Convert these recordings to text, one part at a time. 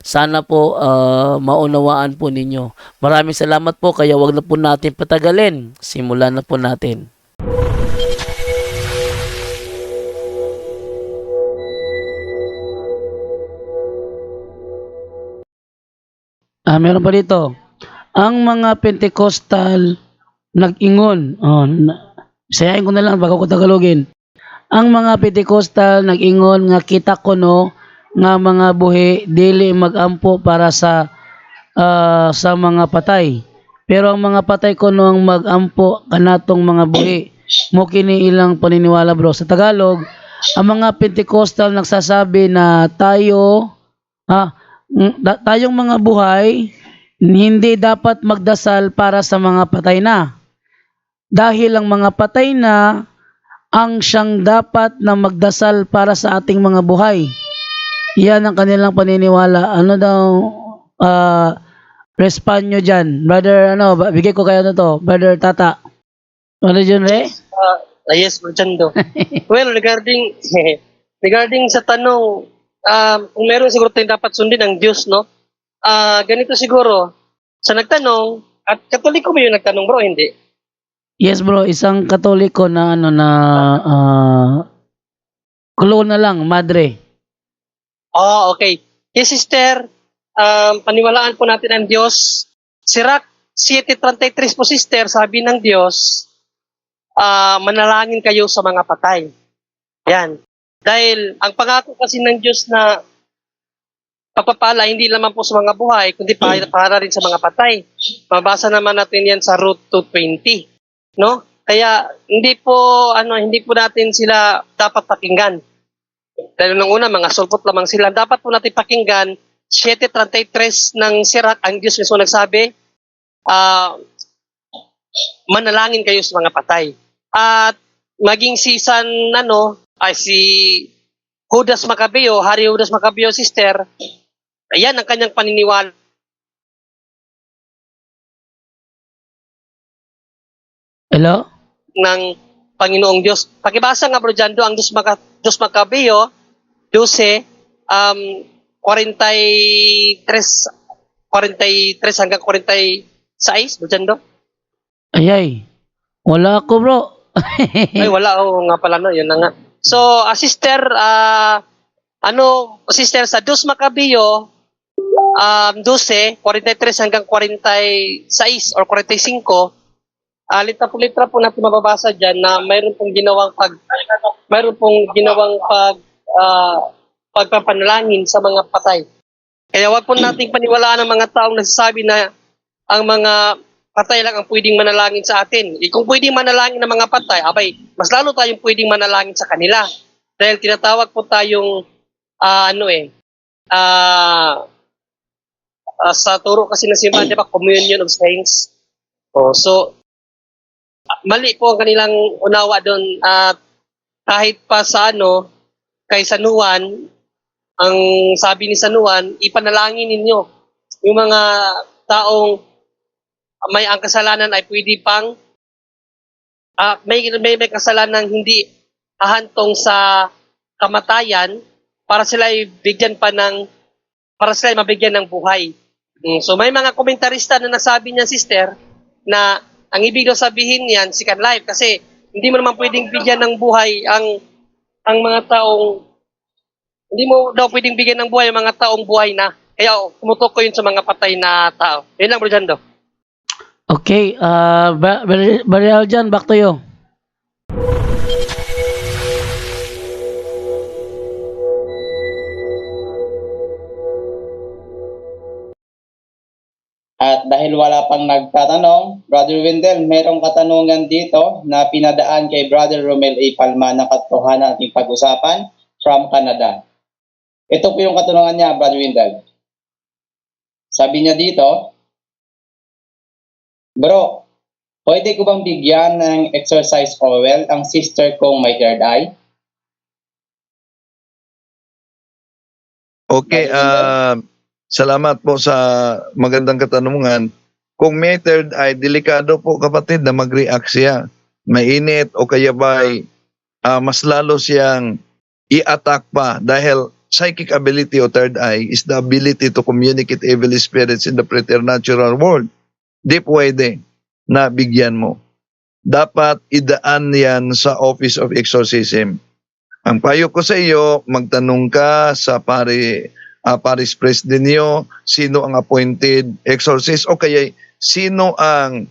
Sana po ah, maunawaan po ninyo. Maraming salamat po kaya wag na po natin patagalin. Simulan na po natin. Ah, meron pa dito. Ang mga Pentecostal nag-ingon. Oh, na, ko na lang bago ko tagalogin. Ang mga Pentecostal nag-ingon nga kita ko no nga mga buhi dili magampo para sa ah, sa mga patay. Pero ang mga patay ko no ang magampo kanatong mga buhi. Mo kini ilang paniniwala bro. Sa Tagalog, ang mga Pentecostal nagsasabi na tayo ha, tayong mga buhay hindi dapat magdasal para sa mga patay na. Dahil ang mga patay na ang siyang dapat na magdasal para sa ating mga buhay. Yan ang kanilang paniniwala. Ano daw uh, respond nyo dyan? Brother, ano, bigay ko kayo na to. Brother Tata. Ano dyan, Re? Ah, yes, Marchando. well, regarding regarding sa tanong, um, kung meron siguro tayong dapat sundin ang Diyos, no? Ah, ganito siguro, sa nagtanong, at katoliko ba yung nagtanong bro, hindi? Yes, bro. Isang katoliko na, ano, na, uh, kulo na lang, madre. Oh, okay. Yes, sister, um, paniwalaan po natin ang Diyos. Sirak 7.33 po, sister, sabi ng Diyos, ah, manalangin kayo sa mga patay. Yan. Dahil ang pangako kasi ng Diyos na pagpapala hindi lamang po sa mga buhay, kundi para, para rin sa mga patay. Mabasa naman natin yan sa Route 220. No? Kaya hindi po ano hindi po natin sila dapat pakinggan. Dahil nung una, mga sulpot lamang sila. Dapat po natin pakinggan, 7.33 ng Sirak, ang Diyos mismo nagsabi, ah, manalangin kayo sa mga patay. At maging si San, ano, ay si Judas Macabeo, Hari Judas Macabeo, sister, ayan ang kanyang paniniwala Hello? ng Panginoong Diyos. Pakibasa nga bro dyan, do, ang Diyos, Maca, Diyos Macabeo, 12, um, 43, 43 hanggang 46, bro dyan do. Ayay. Wala ako, bro. Ay, wala, oh, nga pala, no, yun na nga. So, ah, sister, ah, ano, sister, sa Diyos Macabeo, um, 12, 43 hanggang 46 or 45, Ah, litra po litra po natin mababasa diyan na mayroon pong ginawang pag mayroon pong ginawang pag ah, pagpapanalangin sa mga patay. Kaya wag po nating paniwalaan ang mga taong nagsasabi na ang mga patay lang ang pwedeng manalangin sa atin. Eh, kung pwedeng manalangin ng mga patay, abay, mas lalo tayong pwedeng manalangin sa kanila. Dahil tinatawag po tayong ah, ano eh, ah, ah, sa turo kasi ng simbahan, di ba, communion of saints. Oh, so, mali po ang kanilang unawa doon at kahit pa sa ano kay San Juan ang sabi ni San Juan ipanalangin ninyo yung mga taong may ang kasalanan ay pwede pang ah, may, may may kasalanan hindi hahantong sa kamatayan para sila ay bigyan pa ng para sila ay mabigyan ng buhay. Mm, So may mga komentarista na nasabi niya sister na ang ibig sabihin niyan second life kasi hindi mo naman pwedeng bigyan ng buhay ang ang mga taong hindi mo daw pwedeng bigyan ng buhay ang mga taong buhay na. Kaya oh, tumutukoy yun sa mga patay na tao. Yun lang bro Jando. Okay, uh, Barial dyan, back to you. At dahil wala pang nagtatanong, Brother Wendell, merong katanungan dito na pinadaan kay Brother Romel A. Palma na katotohanan ating pag-usapan from Canada. Ito po yung katanungan niya, Brother Wendell. Sabi niya dito, Bro, pwede ko bang bigyan ng exercise oil ang sister kong may third eye? Okay, ah salamat po sa magandang katanungan. Kung may third eye, delikado po kapatid na mag-react siya. Mainit o kaya ba'y ah, mas lalo siyang i-attack pa dahil psychic ability o third eye is the ability to communicate evil spirits in the preternatural world. Di pwede na bigyan mo. Dapat idaan yan sa Office of Exorcism. Ang payo ko sa iyo, magtanong ka sa pari, ah, Paris President niyo, sino ang appointed exorcist o kaya sino ang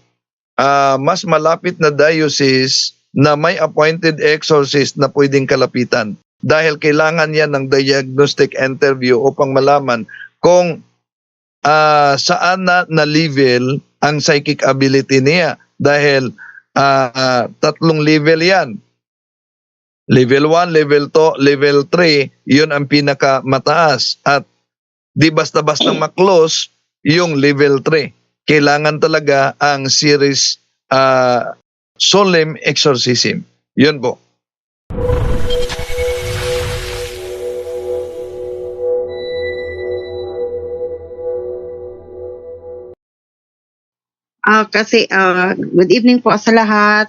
ah, mas malapit na diocese na may appointed exorcist na pwedeng kalapitan. Dahil kailangan yan ng diagnostic interview upang malaman kung ah, saan na, na level ang psychic ability niya. Dahil ah, ah, tatlong level yan. Level 1, level 2, level 3, yun ang pinakamataas. At di basta-basta maklos yung level 3. Kailangan talaga ang series ah, solemn exorcism. Yun po. Ah, kasi ah, good evening po sa lahat.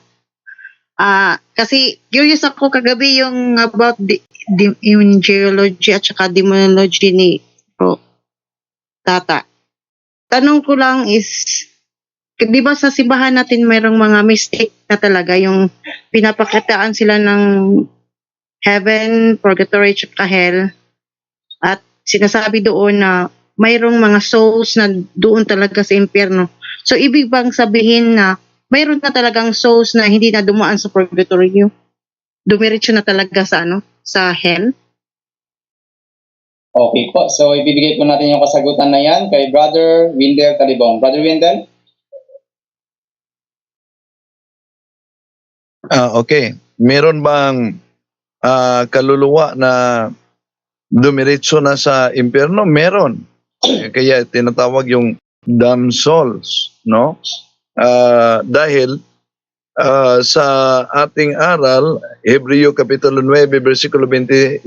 Ah, kasi curious ako kagabi yung about the, the yung geology at saka demonology ni Pro Tata. Tanong ko lang is di ba sa simbahan natin mayroong mga mistake na talaga yung pinapakitaan sila ng heaven, purgatory, at hell at sinasabi doon na mayroong mga souls na doon talaga sa impyerno. So, ibig bang sabihin na mayroon na talagang souls na hindi na dumaan sa purgatory dumiretso na talaga sa ano sa hell? Okay po, so ibibigay po natin yung kasagutan na yan kay Brother Wendell Talibong. Brother Wendell? Ah, okay. Meron bang ah, kaluluwa na dumiretso na sa impyerno? Meron. Eh, Kaya tinatawag yung damned souls, no? Ah, dahil ah, sa ating aral, Hebreo Kapitulo 9, versikulo 27,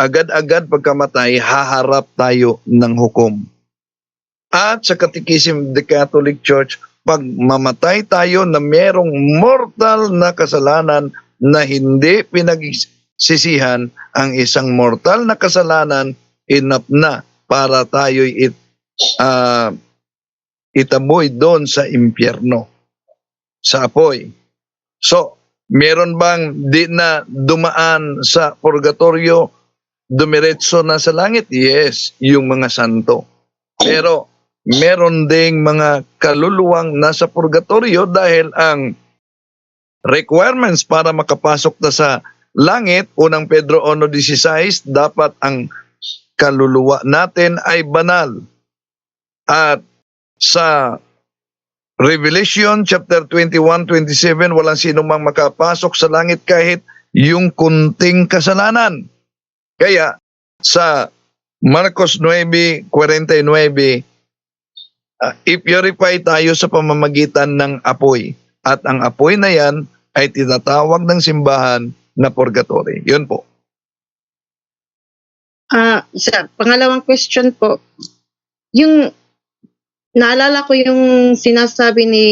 agad-agad pagkamatay, haharap tayo ng hukom. At sa Catechism of the Catholic Church, pag mamatay tayo na merong mortal na kasalanan na hindi pinagsisihan ang isang mortal na kasalanan, enough na para tayo'y it, ah, itaboy doon sa impyerno, sa apoy. So, meron bang di na dumaan sa purgatorio, dumiretso na sa langit? Yes, yung mga santo. Pero meron ding mga kaluluwang nasa purgatorio dahil ang requirements para makapasok na sa langit, unang Pedro 1.16, dapat ang kaluluwa natin ay banal. At sa Revelation chapter 21, 27, walang sino mang makapasok sa langit kahit yung kunting kasalanan. Kaya sa Marcos 9:49 uh, i-purify tayo sa pamamagitan ng apoy. At ang apoy na yan ay tinatawag ng simbahan na purgatory. Yun po. Ah, sa pangalawang question po, yung naalala ko yung sinasabi ni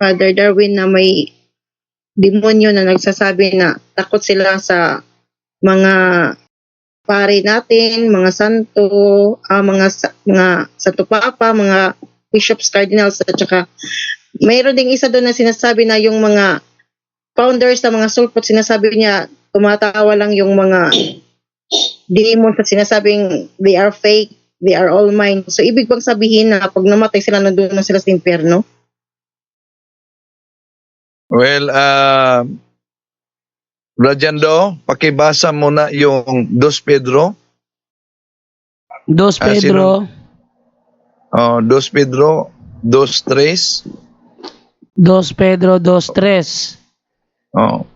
Father Darwin na may demonyo na nagsasabi na takot sila sa mga pare natin, mga santo, ah, mga sa- mga santo papa, mga bishops, cardinals at saka mayroon ding isa doon na sinasabi na yung mga founders ng mga sulpot sinasabi niya tumatawa lang yung mga demons at sinasabing they are fake, they are all mine. So, ibig bang sabihin na pag namatay sila, nandun na sila sa impyerno? Well, uh, Rajando, pakibasa muna yung 2 Pedro. Dos Ah, Pedro, Oh, 2 Pedro 2.3. 2 Pedro 2.3. Oh.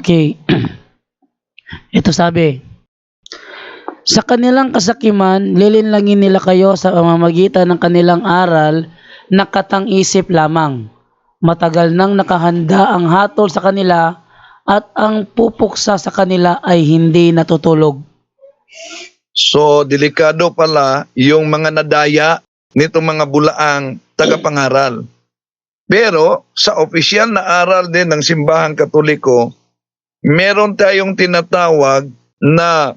Okay. Ito sabi, sa kanilang kasakiman, lilinlangin nila kayo sa pamamagitan ng kanilang aral na katang-isip lamang. Matagal nang nakahanda ang hatol sa kanila at ang pupuksa sa kanila ay hindi natutulog. So, delikado pala yung mga nadaya nitong mga bulaang tagapangaral. Pero sa opisyal na aral din ng simbahang katoliko, meron tayong tinatawag na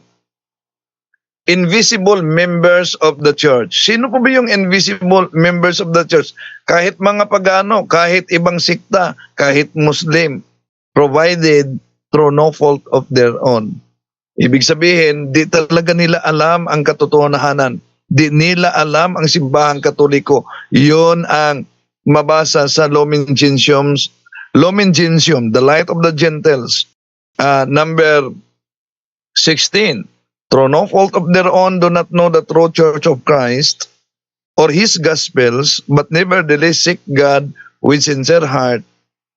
invisible members of the church. Sino po ba yung invisible members of the church? Kahit mga pagano, kahit ibang sikta, kahit Muslim, provided through no fault of their own. Ibig sabihin, di talaga nila alam ang katotohanan. Di nila alam ang simbahang katoliko. Yun ang mabasa sa Lumen Gentium, Lumen Gentium, the light of the Gentiles, uh, number 16. Through no fault of their own do not know the true church of Christ or his gospels, but nevertheless seek God with sincere heart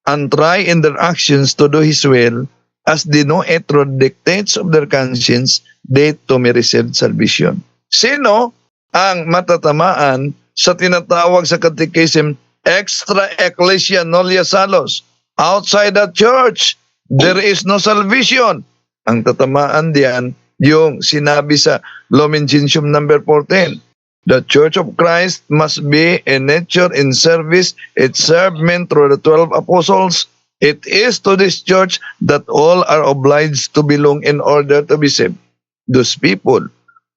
and try in their actions to do his will as they know it through dictates of their conscience, they to may receive salvation. Sino ang matatamaan sa tinatawag sa catechism extra ecclesia nolia salos? Outside the church, there is no salvation. Ang tatamaan diyan, yung sinabi sa Lumen Gentium number 14. The Church of Christ must be in nature in service. It served men through the 12 apostles. It is to this church that all are obliged to belong in order to be saved. Those people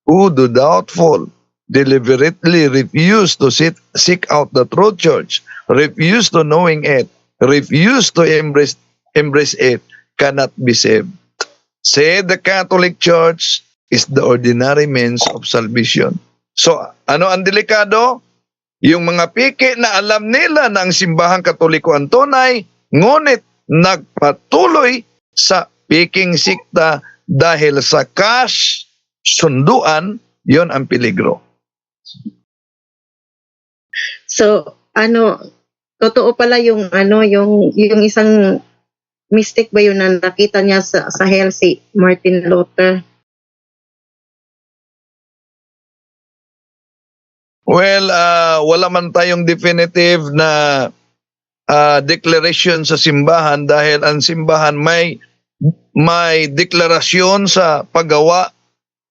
who do doubtful, deliberately refuse to sit, seek out the true church, refuse to knowing it, refuse to embrace, embrace it, cannot be saved. Say the Catholic Church is the ordinary means of salvation. So, ano ang delikado? Yung mga piki na alam nila na ang simbahang katoliko ang tunay, ngunit nagpatuloy sa piking sikta dahil sa cash sunduan, yon ang peligro. So, ano, totoo pala yung ano, yung yung isang mistake ba yun na nakita niya sa sa hell si Martin Luther? Well, ah, wala man tayong definitive na ah, declaration sa simbahan dahil ang simbahan may may deklarasyon sa paggawa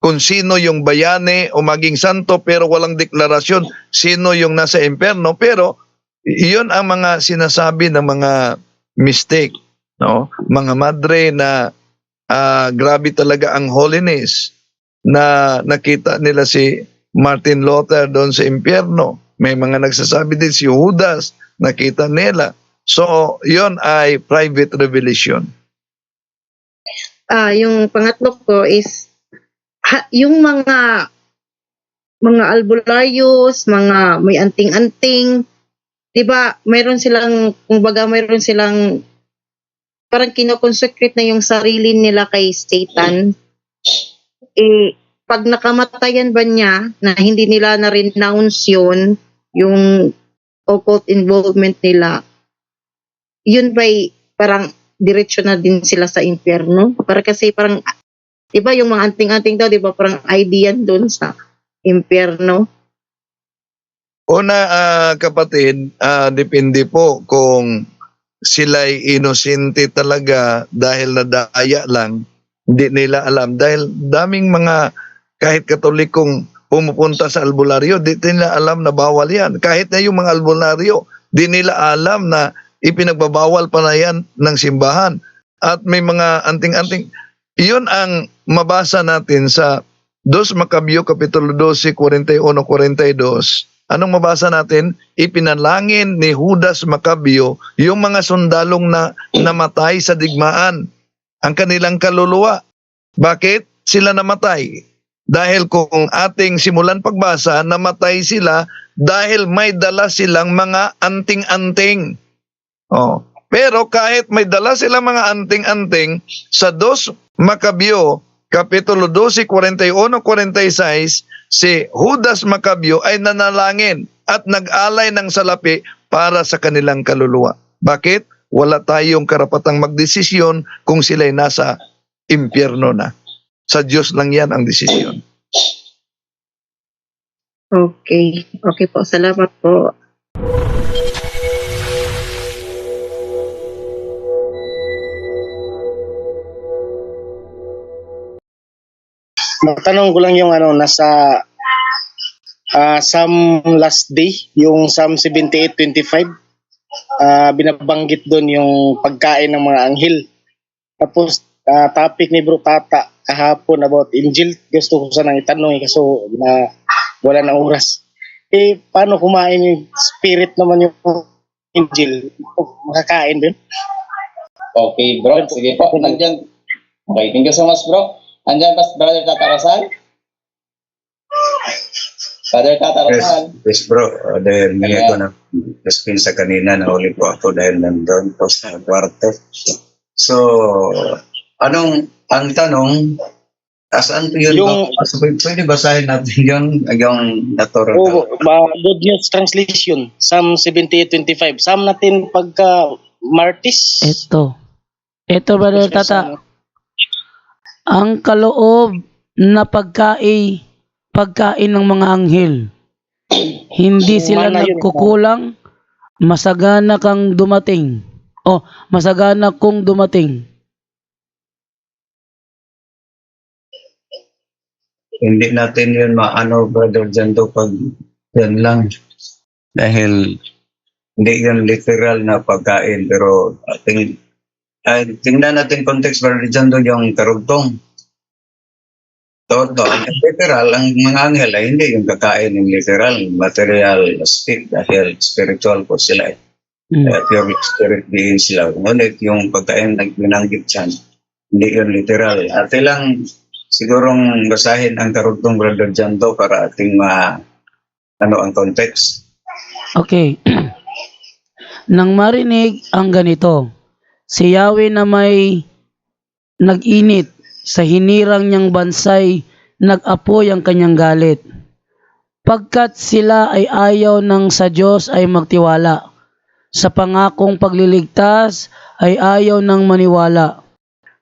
kung sino yung bayani o maging santo pero walang deklarasyon sino yung nasa impyerno pero iyon ang mga sinasabi ng mga mistake no mga madre na ah, grabe talaga ang holiness na nakita nila si Martin Luther doon sa impyerno. May mga nagsasabi din si Judas, nakita nila. So, yon ay private revelation. Ah, yung pangatlo ko is ha, yung mga mga albulayos, mga may anting-anting, 'di ba? Mayroon silang kumbaga mayroon silang parang kinoconsecrate na yung sarili nila kay Satan. Eh pag nakamatayan ba niya na hindi nila na-renounce yun, yung occult involvement nila, yun ba'y parang diretso na din sila sa impyerno? Para kasi parang, di ba yung mga anting-anting daw, di ba parang idea doon sa impyerno? Una, ah, kapatid, ah, depende po kung sila'y inosente talaga dahil nadaya lang, hindi nila alam. Dahil daming mga kahit katolikong pumupunta sa albularyo, di nila alam na bawal yan. Kahit na yung mga albularyo, di nila alam na ipinagbabawal pa na yan ng simbahan. At may mga anting-anting. Iyon ang mabasa natin sa 2 Macabeo Kapitulo 12, 41-42. Anong mabasa natin? Ipinalangin ni Judas Macabeo yung mga sundalong na namatay sa digmaan. Ang kanilang kaluluwa. Bakit sila namatay? Dahil kung ating simulan pagbasa, namatay sila dahil may dala silang mga anting-anting. Oh. Pero kahit may dala silang mga anting-anting, sa 2 Macabeo, Kapitulo 12, 41-46, si Judas Macabeo ay nanalangin. at nag-alay ng salapi para sa kanilang kaluluwa. Bakit? Wala tayong karapatang magdesisyon kung sila'y nasa impyerno na. Sa Diyos lang yan ang desisyon. Okay. Okay po. Salamat po. Matanong ko lang yung ano, nasa ah Psalm last day, yung Psalm 78.25, ah binabanggit doon yung pagkain ng mga anghel. Tapos, ah, topic ni Bro Tata kahapon about Injil, gusto ko sanang itanong eh, kaso na wala na oras. Eh, paano kumain yung spirit naman yung Injil? Makakain din? Okay, bro. Sige po. Nandyan. Okay, thank you so much, bro. Andyan pa Brother Tata Rasal. Brother Tata Yes, yes bro. Uh, dahil may ako na explain sa kanina na uli po ako dahil nandun po sa kwarto. So, anong, ang tanong, asaan po yun? Yung- Yung, pwede, pwede basahin natin yun, yung natural. Oo, ba, Good News Translation, Psalm 78.25. Psalm natin pagka Martis. Ito. Ito, Brother Tata. Ang kaloob na pagkain, pagkain ng mga anghel. Hindi sila nagkukulang, masagana kang dumating. O, masagana kung dumating. Hindi natin yun maano, brother Jando, pag yan lang. Dahil hindi yun literal na pagkain, pero ating, ay, tingnan natin context, brother Jando, yung karugtong. Todo, ang literal, ang mga anghel ay hindi yung kakain ng literal, material aspect dahil spiritual po sila. eh. Hmm. Uh, pure spirit being sila. Ngunit yung pagkain na binanggit dyan, hindi yun literal. Ate lang sigurong basahin ang karugtong Brother Janto para ating ma ano ang context. Okay. Nang marinig ang ganito, si Yahweh na may nag-init sa hinirang niyang bansay, nag-apoy ang kanyang galit. Pagkat sila ay ayaw ng sa Diyos ay magtiwala. Sa pangakong pagliligtas ay ayaw ng maniwala.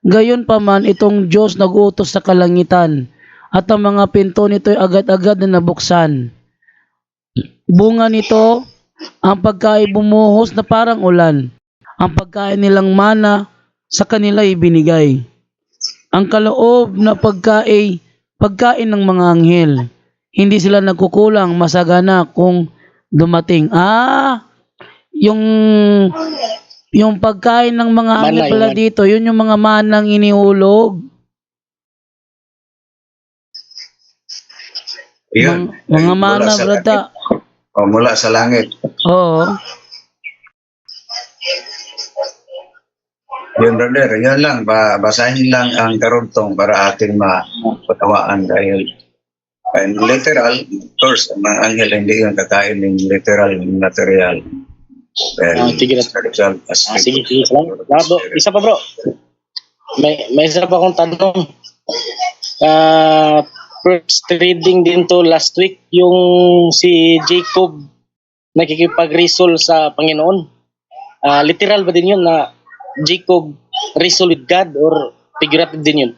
Gayon pa man itong Diyos nag-utos sa kalangitan at ang mga pinto nito ay agad-agad na nabuksan. Bunga nito, ang pagkain bumuhos na parang ulan. Ang pagkain nilang mana sa kanila ibinigay. Ang kaloob na pagkain, pagkain ng mga anghel. Hindi sila nagkukulang, masagana kung dumating. Ah, yung yung pagkain ng mga anghel pala yun. dito, yun yung mga manang inihulog. Yun. Mga, mga mana, mula sa brada. langit. O mula sa langit. Oo. Yun, brother. Yun lang. Ba basahin lang ang karugtong para ating mapatawaan dahil and literal, of course, ang mga anghel hindi yung kakain ng literal material. Dahil Ah, sige na. Ah, sige, sige. Salamat. Bro, isa pa bro. May, may isa pa akong tanong. Ah, first reading din to last week, yung si Jacob nakikipag-resol sa Panginoon. Ah, literal ba din yun na Jacob wrestle with God or figurative din yun?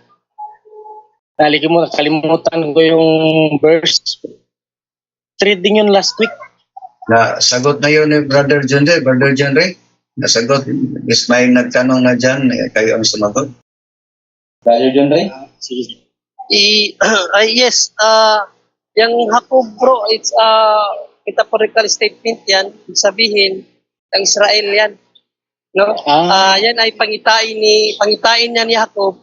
Nalikimutan, kalimutan ko yung verse. Reading yun last week. Na sagot na yun ni Brother John Ray. Brother John Ray, nasagot. Is may nagtanong na dyan, eh, kayo ang sumagot. Brother John Ray. Sige. I, ay, yes, ah yung Jacob bro, it's uh, metaphorical statement yan. Sabihin, ng Israel yan. No? Ah. Ah, yan ay pangitain ni pangitain niya ni Jacob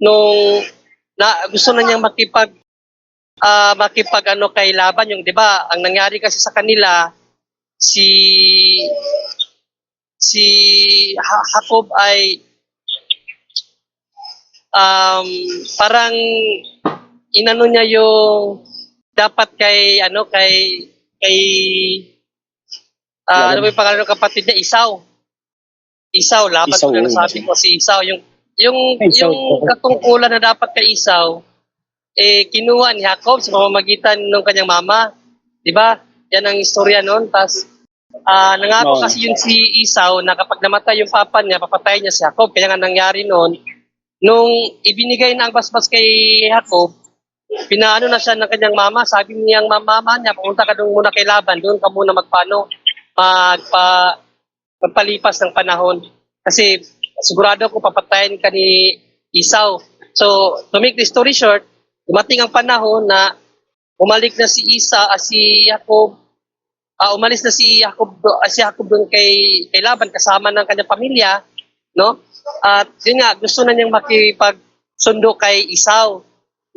nung na gusto na niyang makipag ah makipag ano kay Laban yung 'di ba ang nangyari kasi sa kanila si si Jacob ay um parang inano niya yung dapat kay ano kay kay ah, ano ba yung pangalan ng kapatid niya Isaw Isaw laban Isaw, ko na oo. sabi ko si Isaw yung yung Isaw. yung katungkulan na dapat kay Isaw eh kinuha ni Jacob sa pamamagitan ng kanyang mama di ba yan ang istorya noon. Tapos, ah nangako Oo. kasi yun si Isaw na kapag namatay yung papa niya, papatayin niya si Jacob. Kaya nga nangyari noon, nung ibinigay na ang basbas kay Jacob, pinaano na siya ng kanyang mama. Sabi niyang mama niya, pumunta ka doon muna kay Laban, doon ka muna magpano, magpa, magpalipas ng panahon. Kasi sigurado ko papatayin ka ni Isaw. So, to make the story short, dumating ang panahon na umalik na si Isa, ah, si Jacob, ah, umalis na si Jacob, ah, si Jacob doon kay, kay Laban kasama ng kanyang pamilya, no? At yun nga, gusto na niyang makipagsundo kay Isaw.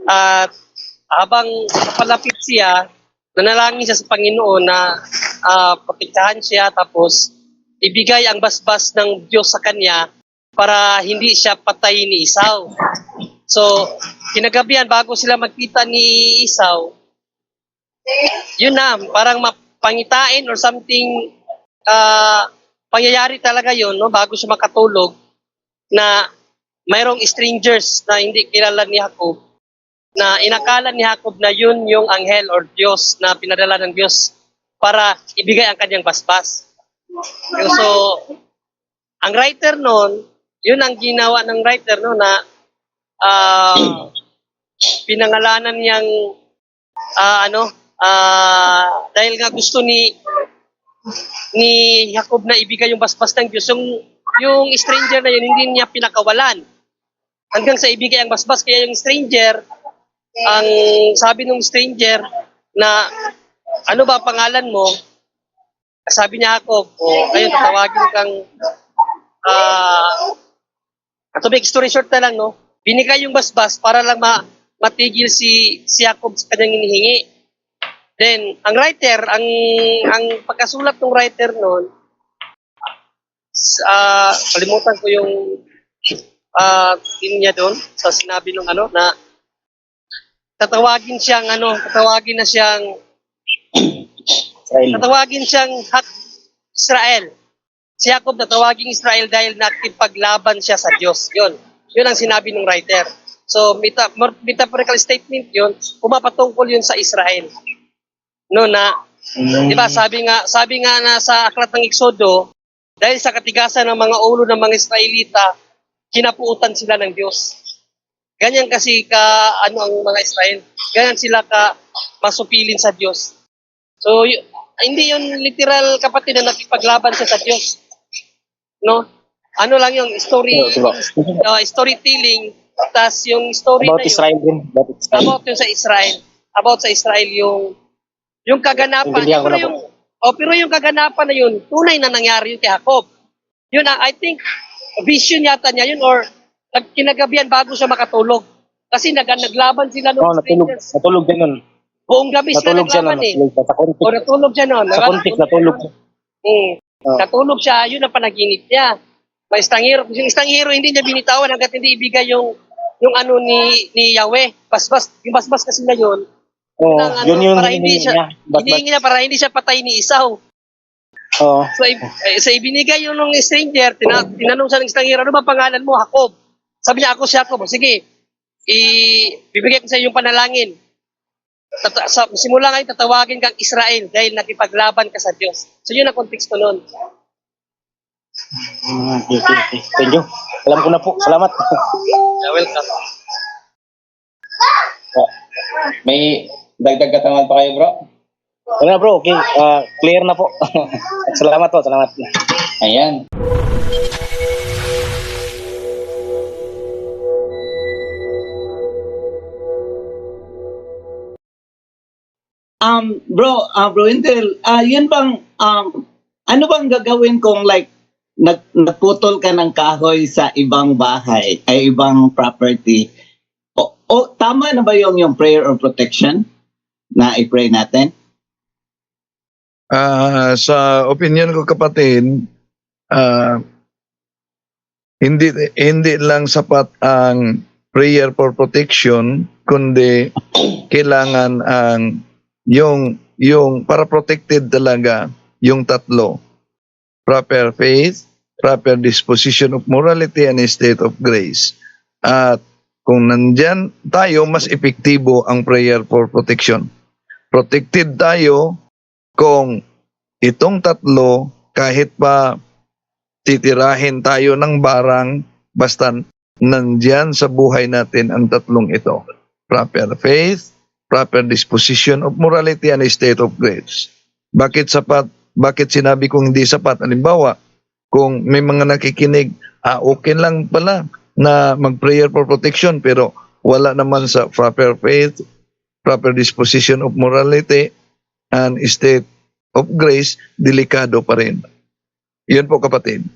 At habang papalapit siya, nanalangin siya sa Panginoon na uh, protektahan siya tapos ibigay ang basbas ng Diyos sa kanya para hindi siya patay ni Isaw. So, kinagabihan bago sila magkita ni Isaw, yun na, parang mapangitain or something, ah pangyayari talaga yun, no, bago siya makatulog, na mayroong strangers na hindi kilala ni Jacob, na inakala ni Jacob na yun yung anghel or Diyos na pinadala ng Diyos para ibigay ang kanyang basbas. So, ang writer noon, yun ang ginawa ng writer no na ah, pinangalanan niyang ah, ano ah, dahil nga gusto ni ni Jacob na ibigay yung basbas ng Diyos. Yung yung stranger na yun hindi niya pinakawalan. Hanggang sa ibigay ang basbas. Kaya yung stranger ang sabi ng stranger na ano ba pangalan mo sabi niya Jacob o ayun tatawagin kang ah to make story short na lang, no? Binigay yung basbas para lang ma matigil si, si Jacob sa kanyang hinihingi. Then, ang writer, ang ang pagkasulat ng writer noon, ah kalimutan ko yung din niya doon sa sinabi ng ano na tatawagin siyang ano, tatawagin na siyang Israel. tatawagin siyang Hak Israel. Si Jacob natawaging Israel dahil nakipaglaban siya sa Diyos. Yun. Yun ang sinabi ng writer. So, meta, metaphorical statement yun, pumapatungkol yun sa Israel. No, na, di ba, sabi nga, sabi nga na sa aklat ng Exodo, dahil sa katigasan ng mga ulo ng mga Israelita, kinapuutan sila ng Diyos. Ganyan kasi ka, ano ang mga Israel, ganyan sila ka masupilin sa Diyos. So, y- hindi yun literal kapatid na nakipaglaban siya sa Diyos. No? Ano lang yung story, Oo, diba? uh, storytelling, tas yung story About na yun, Israel din. About Israel. about yung sa Israel, about sa Israel yung yung kaganapan. Ko Pero yung, oh, pero yung kaganapan na yun, tunay na nangyari yun kay Jacob. Yun, ang- I think, vision yata niya yun or nag- kinagabihan bago siya makatulog. Kasi nag naglaban sila Oo, nung natulog. Natulog din nun. Buong gabi sila Natulog siya nun. naglaban eh. Natulog siya. Sa O context. natulog siya noon. Sa context, natulog siya. Mm. Oh. Natulog siya, yun ang panaginip niya. May istanghero. Yung istanghero hindi niya binitawan hanggat hindi ibigay yung yung ano ni ni Yahweh. Basbas, yung basbas kasi na yun. Oo, ang ano, yun yung para hindi hinihingi siya, niya. Bas. hinihingi niya para hindi siya patay ni Isaw. Oo. So, i- eh, so ibinigay yun ng stranger, tina, tinanong siya ng istanghero, ano ba pangalan mo? Jacob. Sabi niya, ako si Jacob. Sige, i bibigay ko sa iyo yung panalangin. Tata- sa, simula ngayon, tatawagin kang Israel dahil nakipaglaban ka sa Diyos. So yun ang konteksto nun. Mm, okay, okay, okay. Thank you. Alam ko na po. Salamat. Yeah, welcome. May dagdag katangan pa kayo, bro? Wala na bro, okay. Ah, clear na po. salamat po, salamat. Ayan. Um, bro, uh, bro Intel, ah yun bang, um, ano bang gagawin kung like, nag, nagputol ka ng kahoy sa ibang bahay, ay ibang property? O, o tama na ba yung, yung prayer or protection na i-pray natin? Ah, sa opinion ko kapatid, ah, hindi hindi lang sapat ang prayer for protection kundi kailangan ang yung yung para protected talaga yung tatlo. Proper faith proper disposition of morality and state of grace. At kung nandyan tayo mas epektibo ang prayer for protection. Protected tayo kung itong tatlo, kahit pa titirahin tayo ng barang, basta nandyan sa buhay natin ang tatlong ito. Proper faith, proper disposition of morality, and state of grace. Bakit sapat? Bakit sinabi kong hindi sapat? Halimbawa, kung may mga nakikinig, ah, okay lang pala na mag-prayer for protection pero wala naman sa proper faith, proper disposition of morality, and state of grace, delikado pa rin. Yun po kapatid.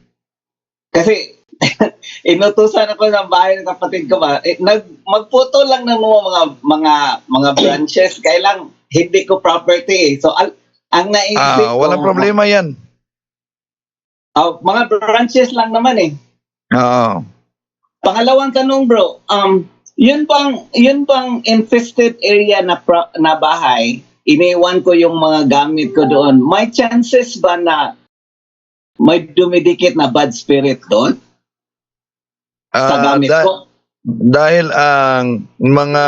Kasi inutusan ako ng bahay ng kapatid ko ba, eh, nag, magputo lang ng mga mga mga, mga branches, kailang hindi ko property eh. So al, ang naisip Ah, ko, walang problema yan. ah, mga branches lang naman eh. Oo. Pangalawang tanong bro, um, yun bang, yun bang infested area na, pro- na bahay, iniwan ko yung mga gamit ko doon, may chances ba na may dumidikit na bad spirit doon sa da- ko? dahil ang mga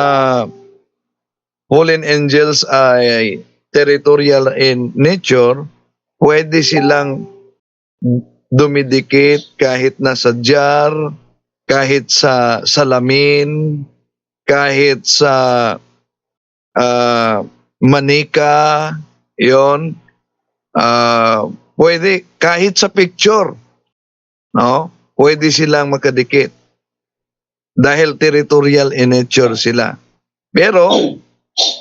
fallen angels ay territorial in nature, pwede silang dumidikit kahit nasa jar, kahit sa salamin, kahit sa ah, manika, yon Ah, pwede kahit sa picture, no? Pwede silang makadikit dahil territorial in nature sila. Pero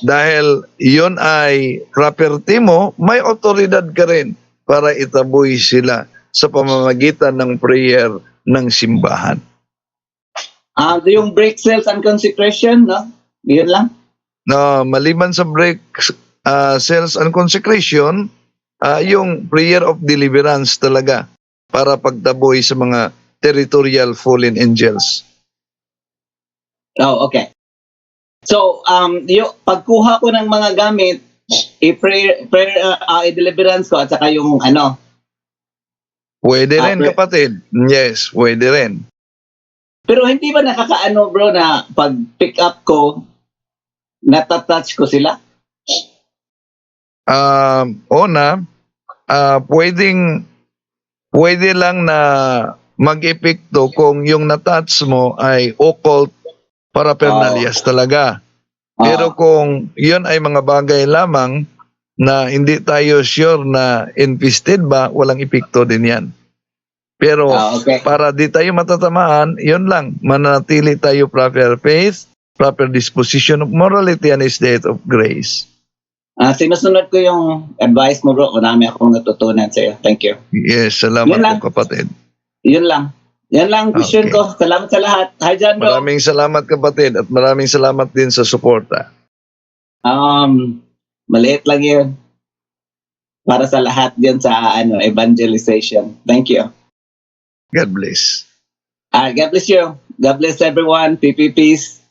dahil yon ay property mo, may otoridad ka rin para itaboy sila sa pamamagitan ng prayer ng simbahan. Ah, yung break sales and consecration, no? Yun lang. No, maliban sa break uh, sales and consecration, ah, yung prayer of deliverance talaga para pagtaboy sa mga territorial fallen angels. Oh, okay. So, um, yung pagkuha ko ng mga gamit, i-prayer, prayer, uh, i-deliverance ko at saka yung ano, Pwede Ah, rin pre- kapatid. Yes, pwede rin. Pero hindi ba nakakaano bro na pag pick up ko, natatouch ko sila? Um, una, ah, pwedeng pwede lang na mag-epekto kung yung natouch mo ay occult paraphernalias talaga. Pero Ah, kung yun ay mga bagay lamang na hindi tayo sure na infested ba, walang epekto din yan. Pero ah, okay. para di tayo matatamaan, yun lang, mananatili tayo proper faith, proper disposition of morality and state of grace. Ah, sinusunod ko yung advice mo bro. Marami akong natutunan sa iyo. Thank you. Yes, salamat po kapatid. Yun lang. Yan lang vision Okay. ko. Salamat sa lahat. Hi John bro. Maraming salamat kapatid at maraming salamat din sa suporta. Um, maliit lang yun. Para sa lahat din sa ano evangelization. Thank you. God bless. Ah, God bless you. God bless everyone. PP peace.